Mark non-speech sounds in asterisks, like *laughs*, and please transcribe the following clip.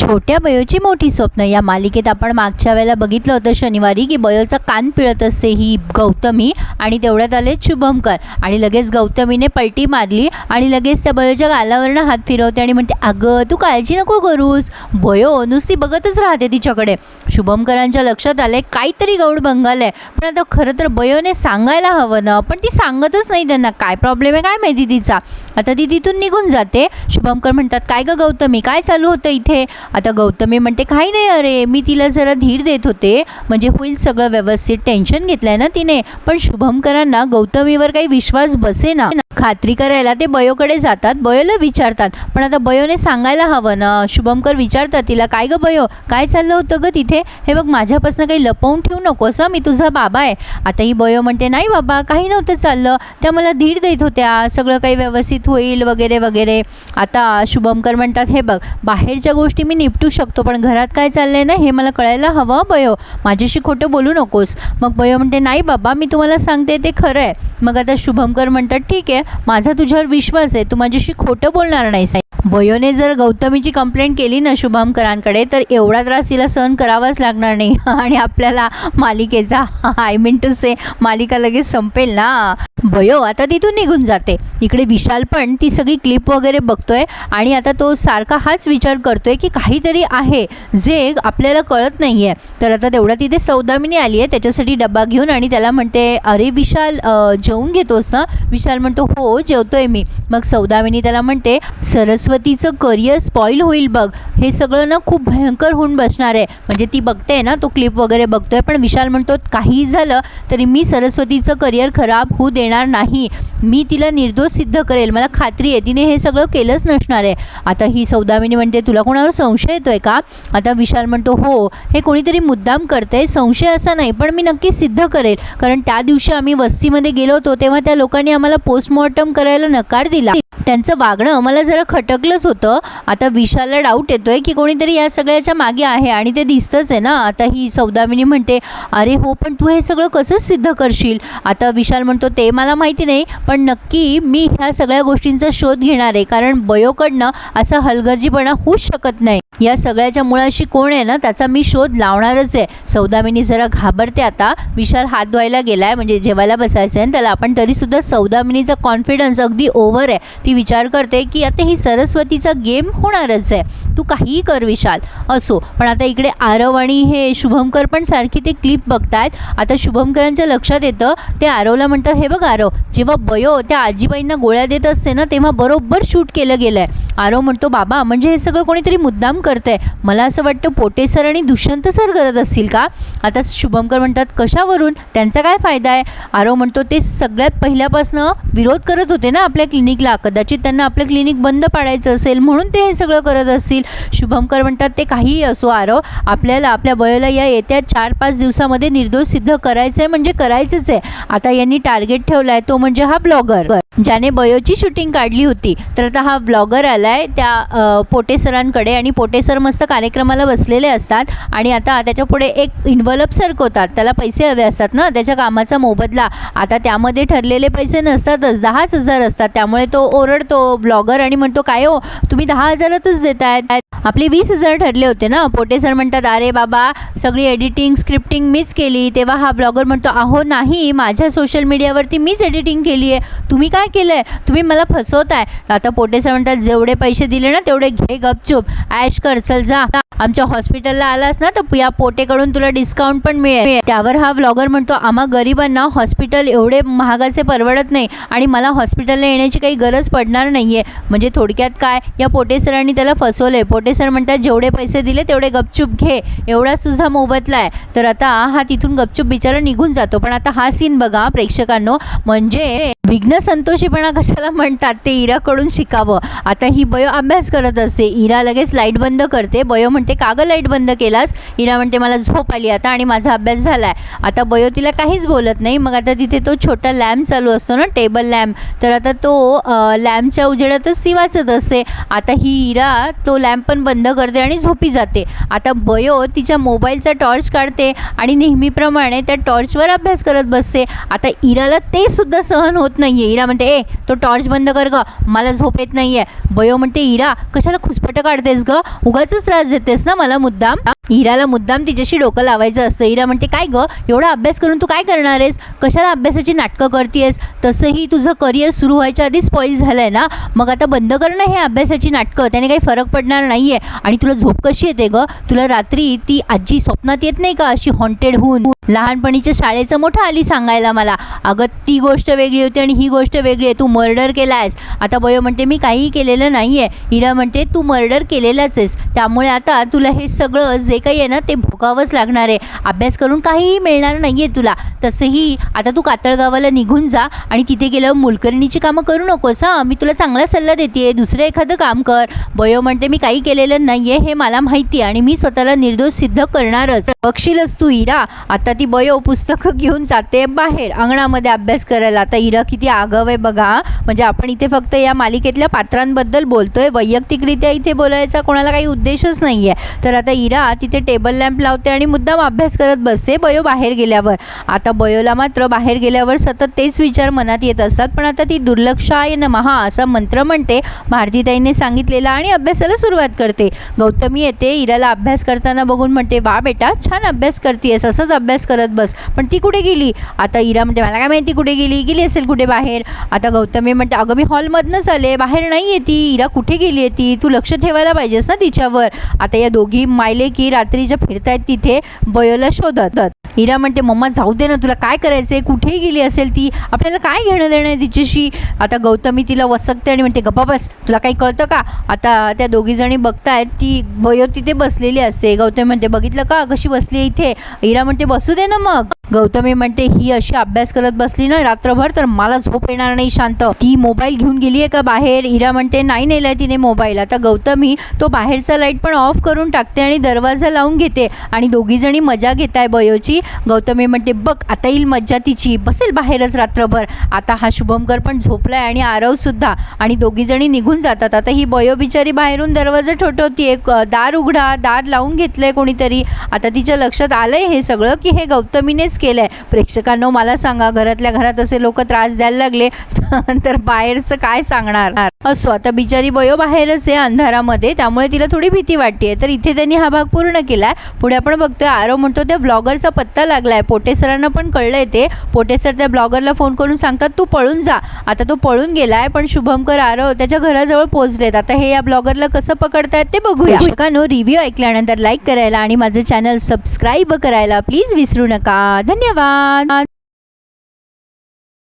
छोट्या बयोची मोठी स्वप्न. या मालिकेत आपण मागच्या वेळेला बघितलं होतं शनिवारी की बयोचा कान पिळत असते ही गौतमी आणि तेवढ्यात आले शुभमकर आणि लगेच गौतमीने पलटी मारली आणि लगेच त्या बयोच्या गालावरनं हात फिरवते आणि म्हणते अगं तू काळजी नको करूस. बयो नुसती बघतच राहते तिच्याकडे. शुभमकरांच्या लक्षात आले काहीतरी गौड बंगाल आहे. पण आता खरं तर बयोने सांगायला हवं ना. पण ती सांगतच नाही त्यांना. काय प्रॉब्लेम आहे? काय माहिती तिचा? आता ती तिथून निघून जाते. शुभमकर म्हणतात काय गं गौतमी? काय चालू होतं इथे? आता गौतमी म्हणते काही नाही अरे मी तिला जरा धीर देत होते. म्हणजे होईल सगळं व्यवस्थित. टेन्शन घेतलं आहे ना तिने. पण शुभमकरांना गौतमीवर काही विश्वास बसे ना खात्री करायला ते बयोकडे जातात. बयोला विचारतात. पण आता बयोने सांगायला हवं ना? शुभमकर विचारतात तिला काय गं बयो? काय चाललं होतं गं तिथे? हे बघ माझ्यापासून काही लपवून ठेवू नकोस असं मी तुझा बाबा आहे. आता ही बयो म्हणते नाही बाबा काही नव्हतं चाललं. त्या मला धीर देत होत्या. सगळं काही व्यवस्थित होईल वगैरे वगैरे. आता शुभमकर म्हणतात हे बघ बाहेरच्या गोष्टी मी मी निपटू शकतो पण घरात काय चाललंय ना हे मला कळायला हवं बयो. माझ्याशी खोटं बोलू नकोस. मग बयो म्हणते नाही बाबा मी तुम्हाला सांगते ते खरं आहे. मग आता शुभमकर म्हणतात ठीक आहे माझा तुझ्यावर विश्वास आहे तू माझ्याशी खोटं बोलणार नाहीस. बयोने जर गौतमीची कंप्लेंट केली ना शुभमकरांकडे तर एवढा त्रास तिला सहन करावाच लागणार नाही. *laughs* आणि आपल्याला मालिकेचा आय मीन टू से मालिका लगेच संपेल ना. बयो आता तिथून निघून जाते. इकडे विशाल पण ती सगळी क्लिप वगैरे बघतोय आणि आता तो सारखा हाच विचार करतोय की काहीतरी आहे जे आपल्याला कळत नाही आहे तर आता तेवढा तिथे सौदामिनी आली आहे त्याच्यासाठी डब्बा घेऊन आणि त्याला म्हणते अरे विशाल जेवून घेतोस ना विशाल म्हणतो हो जेवतोय मी. मग सौदामिनी त्याला म्हणते सरस्वतीचं करिअर स्पॉईल होईल बघ. हे सगळं ना खूप भयंकर होऊन बसणार आहे. म्हणजे ती बघते ना तो क्लिप वगैरे बघतोय पण विशाल म्हणतो काही झालं तरी मी सरस्वतीचं करिअर खराब होऊ देणार नाही. मी तिला निर्दोष सिद्ध करेल. मला खात्री आहे तिने हे सगळं केलंच नसणार आहे. आता ही सौदामिनी म्हणते तुला कोणावर संशय येतोय का? आता विशाल म्हणतो हो हे कोणीतरी मुद्दाम करतंय. संशय असा नाही पण मी नक्की सिद्ध करेल. कारण त्या दिवशी आम्ही वस्तीमध्ये गेलो होतो तेव्हा त्या लोकांनी आम्हाला पोस्टमॉर्टम करायला नकार दिला. त्यांचं वागणं मला जरा खटकलंच होतं. आता विशालला डाऊट येतोय की कोणीतरी या सगळ्याच्या मागे आहे आणि ते दिसतंच आहे ना. आता ही सौदामिनी म्हणते अरे हो पण तू हे सगळं कसं सिद्ध करशील? आता विशाल म्हणतो ते मला माहिती नाही पण नक्की मी ह्या सगळ्या गोष्टींचा शोध घेणार आहे. कारण बयोकडनं असा हलगर्जीपणा होऊच शकत नाही. या सगळ्याच्या मुळाशी कोण आहे ना त्याचा मी शोध लावणारच आहे. सौदामिनी जरा घाबरते आता. विशाल हात धुवायला गेलाय म्हणजे जेवायला बसायचं आहे त्याला आपण तरीसुद्धा सौदामिनीचा कॉन्फिडन्स अगदी ओव्हर आहे. ती विचार करते की आता ही सरस्वतीचा गेम होणारच आहे. तू काहीही कर विशाल. असो. पण आता इकडे आरव आणि हे शुभमकर पण सारखी ते क्लिप बघतायत. आता शुभमकरांच्या लक्षात येतं ते आरवला म्हणतात हे बघ आरव जेव्हा बयो त्या आजीबाईंना गोळ्या देत असते ना तेव्हा बरोबर शूट केलं गेलं आहे आरव म्हणतो बाबा म्हणजे हे सगळं कोणीतरी मुद्दाम करतंय. मला असं वाटतं पोटे सर आणि दुष्यंत सर करत असतील का? आता शुभमकर म्हणतात कशावरून? त्यांचा काय फायदा आहे? आरव म्हणतो ते सगळ्यात पहिल्यापासनं विरोध करत होते ना आपल्या क्लिनिकला कदाचित त्यांना आपलं क्लिनिक बंद पाडायचं असेल म्हणून ते हे सगळं करत असतील. शुभमकर म्हणतात ते काहीही असो आरव आपल्याला आपल्या बयोला या येत्या चार पाच दिवसामध्ये निर्दोष सिद्ध करायचं आहे म्हणजे करायचंच आहे. आता यांनी टार्गेट ठेवला आहे तो म्हणजे हा ब्लॉगर. ज्याने बयोची शूटिंग काढली होती. तर आता हा ब्लॉगर आला आहे त्या पोटेसरांकडे पोटे सरांकडे आणि पोटे सर मस्त कार्यक्रमाला बसलेले असतात आणि आता त्याच्या पुढे एक इन्व्हलप सरकवतात त्याला पैसे हवे असतात ना त्याच्या कामाचा मोबदला. आता त्यामध्ये ठरलेले पैसे नसतातच दहाच हजार असतात. त्यामुळे तो ओरडतो ब्लॉगर आणि म्हणतो काय हो तुम्ही दहा हजारातच देतायत. आपले वीस हजार ठरले होते ना. पोटे सर म्हणतात अरे बाबा सगळी एडिटिंग स्क्रिप्टिंग मीच केली. तेव्हा हा ब्लॉगर म्हणतो अहो नाही माझ्या सोशल मीडियावरती मीच एडिटिंग केली आहे तुम्ही काय केलं आहे तुम्ही मला फसवताय. आता पोटे सर म्हणतात जेवढे पैसे दिले ना तेवढे घे गपचूप. ऍश कर चल जा. आमच्या हॉस्पिटलला आलास ना तर या पोटेकडून तुला डिस्काउंट पण मिळेल. त्यावर हा व्लॉगर म्हणतो आम्हा गरिबांना हॉस्पिटल एवढे महागाचे परवडत नाही आणि मला हॉस्पिटलला येण्याची काही गरज पडणार नाही आहे म्हणजे थोडक्यात काय? या पोटे सरांनी त्याला फसवले पोटे सर म्हणतात जेवढे पैसे दिले तेवढे गपचूप घे. एवढाच तुझा मोबदला आहे तर आता हा तिथून गपचूप बिचारा निघून जातो. पण आता हा सीन बघा प्रेक्षकांनो. म्हणजे विघ्न संतोषीपणा कशाला म्हणतात? ते इराकडून शिकावं. आता ही बयो अभ्यास करत असते. इरा लगेच लाइट बंद करते. बयो म्हणते का गं लाइट बंद केलास? इरा म्हणते मला झोप आली आता आणि माझा अभ्यास झाला आहे आता बयो तिला काहीच बोलत नाही. मग आता तिथे तो छोटा लॅम्प चालू असतो ना टेबल लॅम्प. तर आता तो लॅम्पच्या उजेडातच ती वाचत असते. आता ही इरा तो लॅम्प पण बंद करते आणि झोपी जाते. आता बयो तिच्या मोबाईलचा टॉर्च काढते आणि नेहमीप्रमाणे त्या टॉर्चवर अभ्यास करत बसते. आता इराला ते सुद्धा सहन होत नाही आहे इरा म्हणते म्हणते ए तो टॉर्च बंद कर ग. मला झोप येत नाही आहे बयो म्हणते इरा कशाला खुसपटं काढतेस ग? उगाच त्रास देतेस ना मला मुद्दाम. इराला मुद्दाम तिच्याशी डोकं लावायचं असतं. इरा म्हणते काय ग? एवढा अभ्यास करून तू काय करणार आहेस? कशाला अभ्यासाची नाटकं करतेस तसंही तुझं करिअर सुरू व्हायच्या आधी स्पॉईल झालं आहे ना? मग आता बंद करणं हे अभ्यासाची नाटकं. त्याने काही फरक पडणार नाही आहे आणि तुला झोप कशी येते ग? तुला रात्री ती आजी स्वप्नात येत नाही का अशी हॉन्टेड होऊन? लहानपणीच्या शाळेचं मोठं आली सांगायला मला. अगं ती गोष्ट वेगळी होती आणि ही गोष्ट वेगळी आहे. तू मर्डर केला आहेस आता बयो म्हणते मी काहीही केलेलं नाही आहे इरा म्हणते तू मर्डर केलेलाच आहेस. त्यामुळे आता तुला हे सगळं जे काही आहे ना ते भोगावंच लागणार आहे. अभ्यास करून काहीही मिळणार नाही आहे तुला. तसंही आता तू कातळगावाला निघून जा आणि तिथे गेल्यावर मुलकर्णीची कामं करू नकोस हां. मी तुला चांगला सल्ला देते दुसरं एखादं काम कर. बयो म्हणते मी काही केलेलं नाही आहे हे मला माहिती आहे आणि मी स्वतःला निर्दोष सिद्ध करणारच. बघशीलच तू इरा. आता ती बयो पुस्तकं घेऊन जाते बाहेर अंगणामध्ये अभ्यास करायला. आता इरा किती आगाव आहे बघा म्हणजे आपण इथे फक्त या मालिकेतल्या पात्रांबद्दल बोलतोय. वैयक्तिकरित्या इथे बोलायचा कोणाला काही उद्देशच नाही आहे तर आता इरा तिथे टेबल लॅम्प लावते आणि मुद्दाम अभ्यास करत बसते बयो बाहेर गेल्यावर. आता बयोला मात्र बाहेर गेल्यावर सतत तेच विचार मनात येत असतात पण आता ती दुर्लक्षाय महा असा मंत्र म्हणते भारतीताईने सांगितलेला आणि अभ्यासाला सुरुवात करते. गौतमी येते इराला अभ्यास करताना बघून म्हणते वा बेटा छान अभ्यास करतेस असंच अभ्यास करत बस. पण ती कुठे गेली? आता इरा म्हणते मला काय माहिती कुठे गेली? गेली असेल कुठे बाहेर? आता गौतमी म्हणते अगं मी हॉलमधनंच आले बाहेर नाही येते इरा कुठे गेली आहे ती? तू लक्ष ठेवायला पाहिजेस ना तिच्यावर. आता या दोघी मायले रात्री जे फिरतायत तिथे बयोला शोधत. इरा म्हणते मम्मा जाऊ दे ना तुला काय करायचं आहे कुठेही गेली असेल ती आपल्याला काय घेणं देणं आहे तिच्याशी? आता गौतमी तिला वसकते आणि म्हणते गप्पा बस तुला काही कळतं का? आता त्या दोघीजणी बघतायत ती भयो तिथे बसलेली असते. गौतमी म्हणते बघितलं का? कशी बसली आहे इथे? इरा म्हणते बसू दे ना मग. गौतमी म्हणते ही अशी अभ्यास करत बसली ना रात्रभर तर मला झोप येणार नाही शांत. ती मोबाईल घेऊन गेली आहे का बाहेर? इरा म्हणते नाही नेलाय तिने मोबाईल. आता गौतमी तो बाहेरचा लाइट पण ऑफ करून टाकते आणि दरवाजा लावून घेते आणि दोघीजणी मजा घेत आहे बयोची गौतमी म्हणते बघ आता येईल मज्जा तिची. बसेल बाहेरच रात्रभर. आता हा शुभमकर पण झोपलाय आणि आरव सुद्धा आणि दोघीजणी निघून जातात. आता ही बयो बिचारी बाहेरून दरवाजा ठोठवती एक दार उघडा दार लावून घेतलंय कोणीतरी. आता तिच्या लक्षात आलंय हे सगळं की हे गौतमीनेच केलंय. प्रेक्षकांनो मला सांगा घरातल्या घरात असे लोक त्रास द्यायला लागले तर बाहेरचं काय सांगणार? असो आता बिचारी बयो बाहेरच आहे अंधारामध्ये त्यामुळे तिला थोडी भीती वाटते तर इथे त्यांनी हा भाग पूर्ण केलाय. पुढे आपण बघतोय आरव म्हणतो त्या ब्लॉगरचा पत्ता लागलाय. पोटे सरांना पण कळलं आहे ते. पोटे सर त्या ब्लॉगरला फोन करून सांगतात तू पळून जा. आता तो पळून गेला आहे पण शुभमकर आरव त्याच्या घराजवळ पोहोचलेत. आता हे या ब्लॉगरला कसं पकडतायत ते बघूया. नो रिव्ह्यू ऐकल्यानंतर लाईक करायला आणि माझं चॅनल सबस्क्राईब करायला प्लीज विसरू नका. धन्यवाद.